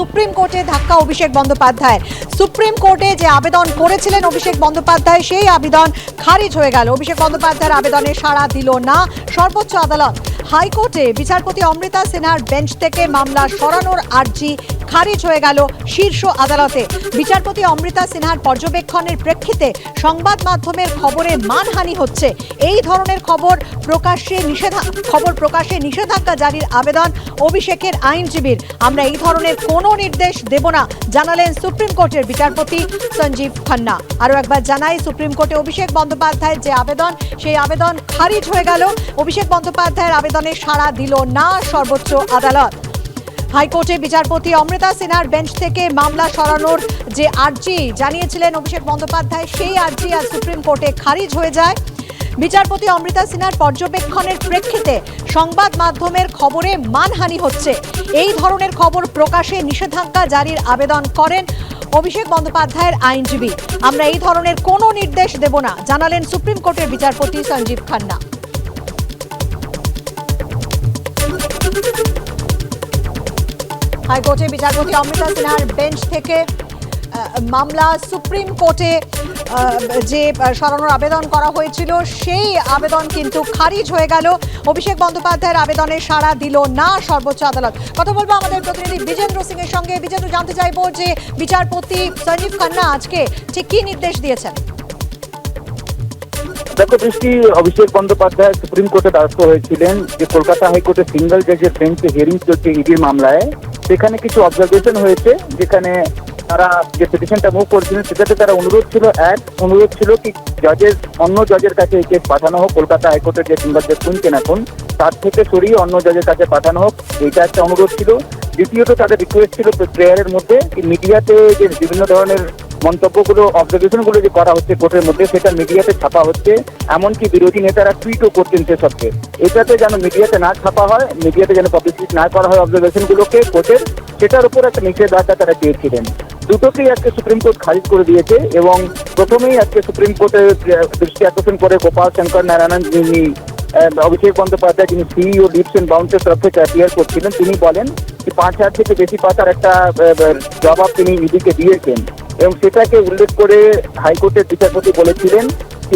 Supreme কোর্টে ধাক্কা অভিষেক বন্দ্যোপাধ্যায়ের। সুপ্রিম কোর্টে যে আবেদন করেছিলেন অভিষেক বন্দ্যোপাধ্যায়, সেই আবেদন খারিজ হয়ে গেল। অভিষেক বন্দ্যোপাধ্যায়ের আবেদনে সাড়া দিল না সর্বোচ্চ আদালত। হাইকোর্টে বিচারপতি অমৃতা সিনহার বেঞ্চ থেকে মামলা সরানোর আর্জি খারিজ হয়ে গেল শীর্ষ আদালতে। বিচারপতি অমৃতা সিনহার পর্যবেক্ষণের প্রেক্ষিতে সংবাদ মাধ্যমের খবরে মানহানি হচ্ছে। এই ধরনের খবর প্রকাশ্যে নিষেধা, খবর প্রকাশে নিষেধাজ্ঞা জারির আবেদন অভিষেকের আইনজীবীর। আমরা এই ধরনের কোনো নির্দেশ দেব না, জানালেন সুপ্রিম কোর্টের বিচারপতি সঞ্জীব খান্না। আরও একবার জানাই, সুপ্রিম কোর্টে অভিষেক বন্দ্যোপাধ্যায়ের যে আবেদন, সেই আবেদন খারিজ হয়ে গেল। অভিষেক বন্দ্যোপাধ্যায়ের আবেদনে সাড়া দিল না সর্বোচ্চ আদালত। হাইকোর্টে বিচারপতি অমৃতা সিনহার বেঞ্চ থেকে মামলা সরানোর যে আর্জি জানিয়েছিলেন অভিষেক বন্দ্যোপাধ্যায়, সেই আর্জি আজ সুপ্রিম কোর্টে খারিজ হয়ে যায়। বিচারপতি অমৃতা সিনহার পর্যবেক্ষণের প্রেক্ষিতে সংবাদ মাধ্যমের খবরে মানহানি হচ্ছে। এই ধরনের খবর প্রকাশে নিষেধাজ্ঞা জারির আবেদন করেন অভিষেক বন্দ্যোপাধ্যায়ের আইনজীবী। আমরা এই ধরনের কোনো নির্দেশ দেব না, জানালেন সুপ্রিম কোর্টের বিচারপতি সঞ্জীব খান্না। হাইকোর্টে বিচারপতি অমৃতা সিনহার বেঞ্চ থেকে মামলা সুপ্রিম কোর্টে যে সরানোর আবেদন করা হয়েছিল, সেই আবেদন কিন্তু খারিজ হয়ে গেল। অভিষেক বন্দ্যোপাধ্যায়ের আবেদনে সাড়া দিল না সর্বোচ্চ আদালত। কথা বলব আমাদের প্রতিনিধি বিজেন্দ্র সিং এর সঙ্গে। বিজেন্দ্র, জানতে চাইব যে বিচারপতি সঞ্জীব খান্না আজকে ঠিক কি নির্দেশ দিয়েছেন? দেখো, দৃষ্টি অভিষেক বন্দ্যোপাধ্যায় সুপ্রিম কোর্টে দ্বারস্থ হয়েছিলেন যে কলকাতা হাইকোর্টের সিঙ্গেল জাজের বেঞ্চে হিয়ারিং চলছে ইডির মামলায়। সেখানে কিছু অবজারভেশন হয়েছে, যেখানে তারা যে পিটিশনটা মুভ করছিলেন, সেটাতে তারা অনুরোধ ছিল এক অনুরোধ ছিল কি জজের অন্য জজের কাছে এই কেস পাঠানো হোক, কলকাতা হাইকোর্টের যে সিঙ্গল যে শুনছেন এখন, তার থেকে সরিয়ে অন্য জজের কাছে পাঠানো হোক, এইটা একটা অনুরোধ ছিল। দ্বিতীয়ত তাদের রিকোয়েস্ট ছিল প্রেয়ারের মধ্যে মিডিয়াতে যে বিভিন্ন ধরনের মন্তব্যগুলো অবজারভেশনগুলো যে করা হচ্ছে কোর্টের মধ্যে, সেটা মিডিয়াতে ছাপা হচ্ছে, এমনকি বিরোধী নেতারা টুইটও করছেন সেসবকে এটাতে যেন মিডিয়াতে না ছাপা হয় মিডিয়াতে যেন পাবলিসিটি না করা হয় অবজারভেশনগুলোকে কোর্টের, সেটার উপর একটা নিষেধাজ্ঞা তারা চেয়েছিলেন দুটোকেই আজকে সুপ্রিম কোর্ট খারিজ করে দিয়েছে এবং প্রথমেই আজকে সুপ্রিম কোর্টের দৃষ্টি আকর্ষণ করে গোপাল শঙ্কর নারায়ণ যিনি অভিষেক বন্দ্যোপাধ্যায়, যিনি সিইও ডিপস এন্ড বাউন্সের তরফ থেকে অ্যাপিয়ার করছিলেন, তিনি বলেন যে পাঁচ হাজার থেকে বেশি পাতার একটা জবাব তিনি ইডিকে দিয়েছেন এবং সেটাকে উল্লেখ করে হাইকোর্টের বিচারপতি বলেছিলেন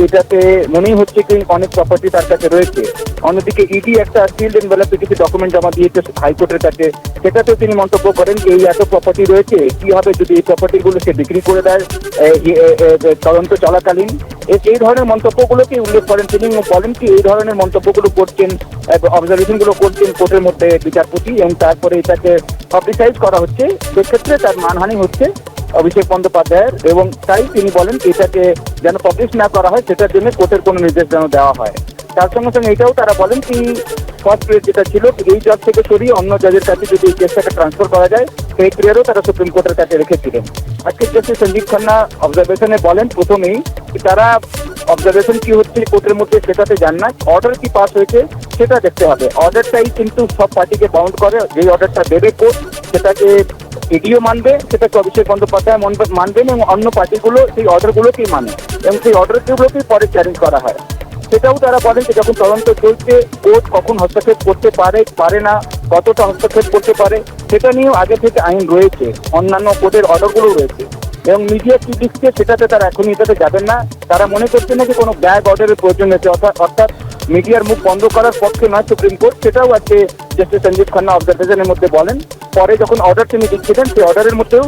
এটাতে মনেই হচ্ছে কি অনেক প্রপার্টি তার কাছে রয়েছে। অন্যদিকে ইডি একটা সিল্ড এনভেলপে কিছু ডকুমেন্ট জমা দিয়েছে হাইকোর্টের কাছে। সেটাতেও তিনি মন্তব্য করেন এই এত প্রপার্টি রয়েছে, কি হবে যদি এই প্রপার্টিগুলো সে বিক্রি করে দেয় তদন্ত চলাকালীন? এই ধরনের মন্তব্যগুলোকে উল্লেখ করেন তিনি বলেন কি, এই ধরনের মন্তব্যগুলো করছেন অবজারভেশনগুলো করছেন কোর্টের মধ্যে বিচারপতি এবং তারপরে এটাকে পাবলিসাইজ করা হচ্ছে। সেক্ষেত্রে তার মানহানি হচ্ছে অভিষেক বন্দ্যোপাধ্যায়ের এবং তাই তিনি বলেন এটাকে যেন পাবলিশ না করা হয়, সেটার জন্য কোর্টের কোনো নির্দেশ যেন দেওয়া হয়। তার সঙ্গে সঙ্গে এটাও তারা বলেন কি ফার্স্ট গ্রেড যেটা ছিল, এই জজ থেকে সরিয়ে অন্য জজের কাছে যদি এই কেসটাকে ট্রান্সফার করা যায়, সেই ক্রিয়ারও তারা সুপ্রিম কোর্টের কাছে রেখেছিলেন। আজকে জাস্টিস সঞ্জীব খান্না অবজারভেশনে বলেন প্রথমেই তারা অবজারভেশন কি হচ্ছে কোর্টের মধ্যে সেটাতে যান না। অর্ডার কি পাস হয়েছে, সেটা দেখতে হবে। অর্ডারটাই কিন্তু সব পার্টিকে বাউন্ড করে, যেই অর্ডারটা দেবে কোর্ট সেটাকে ইডিও মানবে সেটাকে অভিষেক বন্দ্যোপাধ্যায় মানবে- মানবেন এবং অন্য পার্টিগুলো সেই অর্ডারগুলোকেই মানে। এবং সেই অর্ডারগুলোকেই পরে চ্যালেঞ্জ করা হয়। সেটাও তারা বলেন যে যখন তদন্ত চলছে, কোর্ট কখন হস্তক্ষেপ করতে পারে পারে না, কতটা হস্তক্ষেপ করতে পারে, সেটা নিয়েও আগে থেকে আইন রয়েছে। অন্যান্য কোর্টের অর্ডারগুলো রয়েছে। এবং মিডিয়া কি দিচ্ছে সেটাতে তারা এখন এটাতে যাবেন না। তারা মনে করছেন না যে কোনো ব্যাগ অর্ডারের প্রয়োজন হয়েছে অর্থাৎ অর্থাৎ মিডিয়ার মুখ বন্ধ করার পক্ষে নয় সুপ্রিম কোর্ট। সেটাও আজকে জাস্টিস সঞ্জীব খান্না অবজারভেশনের মধ্যে বলেন। পরে যখন অর্ডার তিনি দিচ্ছিলেন, সেই অর্ডারের মধ্যেও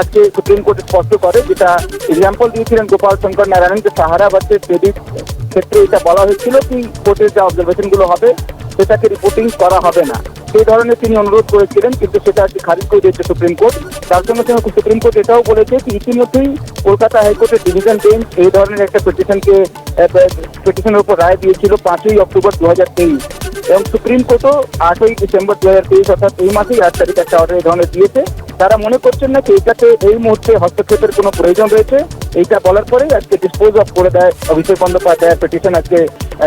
আজকে সুপ্রিম কোর্ট স্পষ্ট করে যেটা এক্সাম্পল দিয়েছিলেন গোপাল শঙ্কর নারায়ণ যে সাহারা বাচ্চের ক্রেডিট ক্ষেত্রে এটা বলা হয়েছিল কি কোর্টের যে অবজারভেশনগুলো হবে, সেটাকে রিপোর্টিং করা হবে না। সেই ধরনের তিনি অনুরোধ করেছিলেন, কিন্তু সেটা আজকে খারিজ করে দিয়েছে সুপ্রিম কোর্ট। তার জন্য সুপ্রিম কোর্ট এটাও বলেছে যে ইতিমধ্যেই কলকাতা হাইকোর্টের ডিভিশন বেঞ্চ এই ধরনের একটা পিটিশনকে পিটিশনের উপর রায় দিয়েছিল পাঁচই অক্টোবর দু হাজার তেইশ। এবং সুপ্রিম কোর্টও আটই ডিসেম্বর দু হাজার তেইশ, অর্থাৎ এই মাসেই আট তারিখ একটা অর্ডার এই ধরনের দিয়েছে। তারা মনে করছেন না যে এটাতে এই মুহূর্তে হস্তক্ষেপের কোনো প্রয়োজন রয়েছে। এইটা বলার পরেই আজকে ডিসপোজ অফ করে দেয় অভিষেক বন্দ্যোপাধ্যায়ের পিটিশন আজকে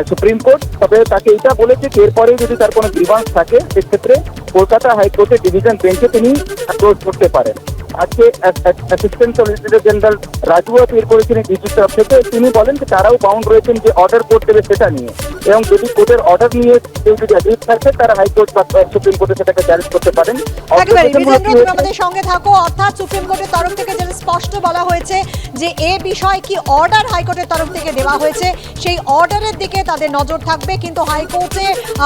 সুপ্রিম কোর্ট, তবে তাকে এটা বলেছে যে এরপরে যদি তার কোনো গ্রিভান্স থাকে, সেক্ষেত্রে কলকাতা হাইকোর্টের ডিভিশন বেঞ্চে তিনি অ্যাপ্রোচ করতে পারেন। আজকে অ্যাসিস্ট্যান্ট সলিসিটর জেনারেল রাজুয়া বের করেছিলেন ইডির তরফ থেকে। তিনি বলেন যে তারাও বাউন্ড রয়েছেন যে অর্ডার কোর্ট দেবে সেটা নিয়ে। এবং যদি কোর্টের অর্ডার নিয়ে কেউ যদি অ্যাগ্রিভ থাকে তারা হাইকোর্ট বা সুপ্রিম কোর্টে সেটাকে চ্যালেঞ্জ করতে পারেন? আমাদের সঙ্গে থাকো। অর্থাৎ সুপ্রিম কোর্টের তরফ থেকে যেটা স্পষ্ট বলা হয়েছে যে এ বিষয়ে কি অর্ডার হাইকোর্টের তরফ থেকে দেওয়া হয়েছে সেই অর্ডারের দিকে তাদের নজর থাকবে। কিন্তু হাইকোর্টে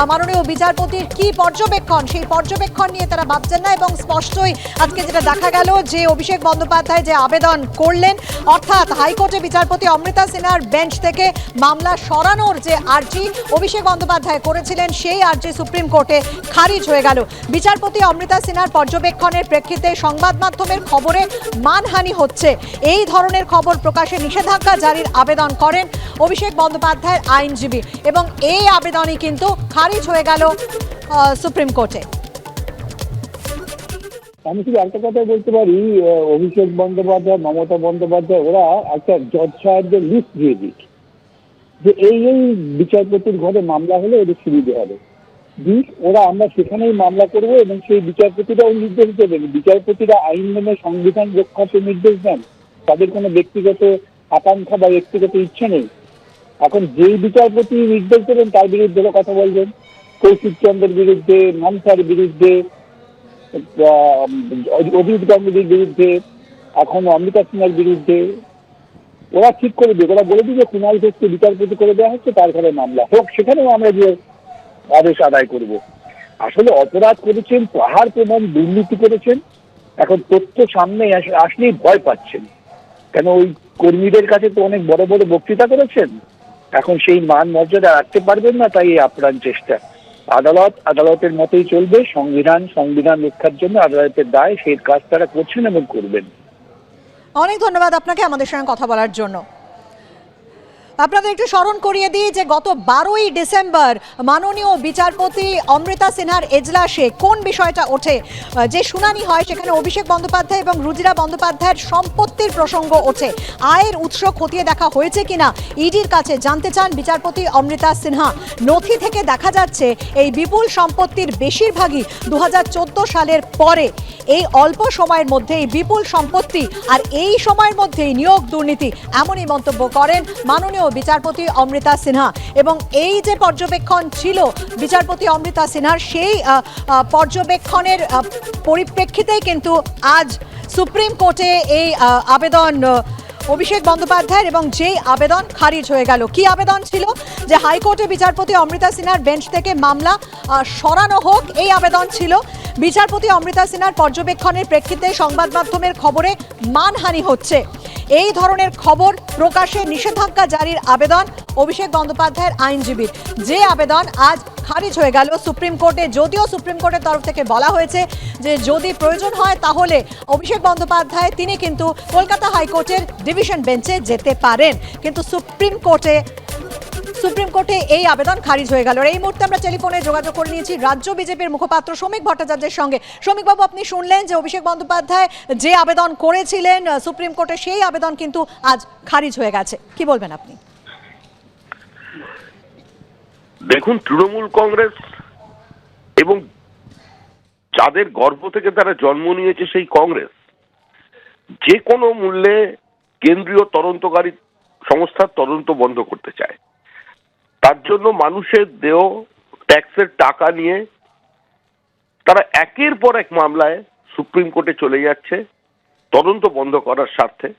মাননীয় বিচারপতির কি পর্যবেক্ষণ সেই পর্যবেক্ষণ নিয়ে তারা ভাবছেন না। এবং স্পষ্টই আজকে যেটা দেখা গেল যে অভিষেক বন্দ্যোপাধ্যায় যে আবেদন করলেন, অর্থাৎ হাইকোর্টে বিচারপতি অমৃতা সিনহার বেঞ্চ থেকে মামলা সরানোর যে আর্জি অভিষেক বন্দ্যোপাধ্যায় করেছিলেন, সেই আর্জি সুপ্রিম কোর্টে খারিজ হয়ে গেল। বিচারপতি অমৃতা সিনহার পর্যবেক্ষণের প্রেক্ষিতে সংবাদ মাধ্যমের খবরে মানহানি হচ্ছে। এই ধরনের খবর প্রকাশে নিষেধাজ্ঞা জারির আবেদন করেন অভিষেক বন্দ্যোপাধ্যায়ের আইনজীবী এবং এই আবেদনই কিন্তু খারিজ হয়ে গেল সুপ্রিম কোর্টে। আমি শুধু একটা কথা বলতে পারি অভিষেক বন্দ্যোপাধ্যায়, মমতা বন্দ্যোপাধ্যায়, ওরা একটা জজ সাহেবদের লিস্ট দিয়ে দিক। যে এই এই বিচারপতির ঘরে মামলা হলে ওদের সুবিধে হবে। দিক, ওরা আমরা সেখানেই মামলা করব এবং সেই বিচারপতিরাও নির্দেশ দেবেন। বিচারপতিরা আইন মেনে সংবিধান রক্ষাতে নির্দেশ দেন, তাদের কোনো ব্যক্তিগত আকাঙ্ক্ষা বা ব্যক্তিগত ইচ্ছে নেই। এখন যেই বিচারপতি নির্দেশ দেবেন, তার বিরুদ্ধে কথা বলবেন। কৌশিক চন্দ্রের বিরুদ্ধে, মমতার বিরুদ্ধে অজিত গাঙ্গুলির বিরুদ্ধে, এখন অমৃতা সিনহার বিরুদ্ধে, ওরা ঠিক করে দেবে ওরা বলে দিবে কুণাল ঘোষকে বিচারপতি করে দেওয়া হচ্ছে, তার ঘরে মামলা হোক, সেখানেও আমরা যে আদেশ আদায় করব। আসলে অপরাধ করেছেন, পাহাড় প্রমাণ দুর্নীতি করেছেন, এখন তথ্য সামনে আস- আসলেই ভয় পাচ্ছেন। কেন ওই কর্মীদের কাছে তো অনেক বড় বড় বক্তৃতা করেছেন? এখন সেই মান মর্যাদা রাখতে পারবেন না, তাই এই আপ্রাণ চেষ্টা। আদালত আদালতের মতেই চলবে, সংবিধান সংবিধান রক্ষার জন্য আদালতের দায়, সেই কাজ তারা করছেন এবং করবেন। অনেক ধন্যবাদ আপনাকে আমাদের সঙ্গে কথা বলার জন্য। আপনাদের একটু স্মরণ করিয়ে দিই যে গত বারোই ডিসেম্বর মাননীয় বিচারপতি অমৃতা সিনহার এজলাসে কোন বিষয়টা ওঠে? যে শুনানি হয় সেখানে অভিষেক বন্দ্যোপাধ্যায় এবং রুজিরা বন্দ্যোপাধ্যায়ের সম্পত্তির প্রসঙ্গ ওঠে। আয়ের উৎস খতিয়ে দেখা হয়েছে কিনা? ইডির কাছে জানতে চান বিচারপতি অমৃতা সিনহা। নথি থেকে দেখা যাচ্ছে এই বিপুল সম্পত্তির বেশিরভাগই দু হাজার চোদ্দ সালের পরে। এই অল্প সময়ের মধ্যে এই বিপুল সম্পত্তি আর এই সময়ের মধ্যেই নিয়োগ দুর্নীতি, এমনই মন্তব্য করেন মাননীয় বিচারপতি অমৃতা সিনহা। এবং এই যে পর্যবেক্ষণ ছিল বিচারপতি অমৃতা সিনহার, সেই পর্যবেক্ষণের পরিপ্রেক্ষিতেই কিন্তু আজ সুপ্রিম কোর্টে এই আবেদন অভিষেক বন্দ্যোপাধ্যায়ের এবং যেই আবেদন খারিজ হয়ে গেল। কি আবেদন ছিল? যে হাইকোর্টে বিচারপতি অমৃতা সিনহার বেঞ্চ থেকে মামলা সরানো হোক, এই আবেদন ছিল। বিচারপতি অমৃতা সিনহার পর্যবেক্ষণের প্রেক্ষিতে সংবাদ মাধ্যমের খবরে মানহানি হচ্ছে। এই ধরনের খবর প্রকাশে নিষেধাজ্ঞা জারির আবেদন অভিষেক বন্দ্যোপাধ্যায়ের আইনজীবীর। যে আবেদন আজ খারিজ হয়ে গেল সুপ্রিম কোর্টে, যদিও সুপ্রিম কোর্টের তরফ থেকে বলা হয়েছে যে যদি প্রয়োজন হয় তাহলে অভিষেক বন্দ্যোপাধ্যায়, তিনি কিন্তু কলকাতা হাইকোর্টের ডিভিশন বেঞ্চে যেতে পারেন। কিন্তু সুপ্রিম কোর্টে সুপ্রিম কোর্টে এই আবেদন খারিজ হয়ে গেল। এই মুহূর্তে আমরা টেলিফোনে যোগাযোগ করে নিয়েছি রাজ্য বিজেপির মুখপাত্র শ্রমিক ভট্টাচার্যের সঙ্গে। শ্রমিকবাবু, আপনি শুনলেন যে অভিষেক বন্দ্যোপাধ্যায় যে আবেদন করেছিলেন, সুপ্রিম কোর্টে সেই আবেদন কিন্তু আজ খারিজ হয়ে গেছে। কি বলবেন আপনি? দেখুন, তৃণমূল কংগ্রেস এবং যাদের গর্ভ থেকে তারা জন্ম নিয়েছে সেই কংগ্রেস, যে কোনো মূল্যে কেন্দ্রীয় তদন্তকারী সংস্থার তদন্ত বন্ধ করতে চায়। তার জন্য মানুষের দেহ ট্যাক্সের টাকা নিয়ে তারা একের পর এক মামলায় সুপ্রিম কোর্টে চলে যাচ্ছে, তদন্ত বন্ধ করার স্বার্থে।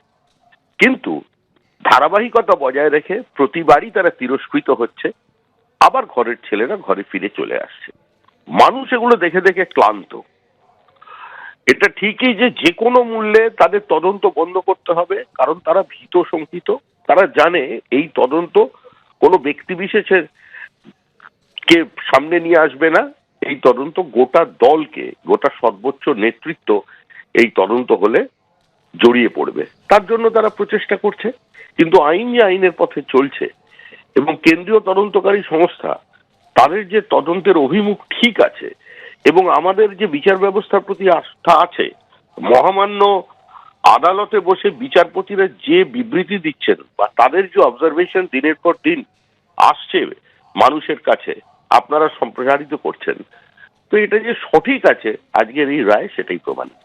কিন্তু ধারাবাহিকতা বজায় রেখে প্রতিবারই তারা তিরস্কৃত হচ্ছে, আবার ঘরের ছেলেরা ঘরে ফিরে চলে আসছে। মানুষ এগুলো দেখে দেখে ক্লান্ত। এটা ঠিকই যে যে কোনো মূল্যে তাদের তদন্ত বন্ধ করতে হবে, কারণ তারা ভীত, শঙ্কিত। তারা জানে এই তদন্ত কোনো ব্যক্তি বিশেষের কে সামনে নিয়ে আসবে না। এই তদন্ত গোটা দলকে, গোটা সর্বোচ্চ নেতৃত্ব এই তদন্ত হলে জড়িয়ে পড়বে। তার জন্য তারা প্রচেষ্টা করছে। কিন্তু আইন যে আইনের পথে চলছে এবং কেন্দ্রীয় তদন্তকারী সংস্থা, তাদের যে তদন্তের অভিমুখ ঠিক আছে এবং আমাদের যে বিচার ব্যবস্থার প্রতি আস্থা আছে, মহামান্য আদালতে বসে বিচারপতিরা যে বিবৃতি দিচ্ছেন বা তাদের যে অবজারভেশন দিনের পর দিন আসছে মানুষের কাছে, আপনারা সম্প্রসারিত করছেন, তো এটা যে সঠিক আছে, আজকের এই রায় সেটাই প্রমাণিত।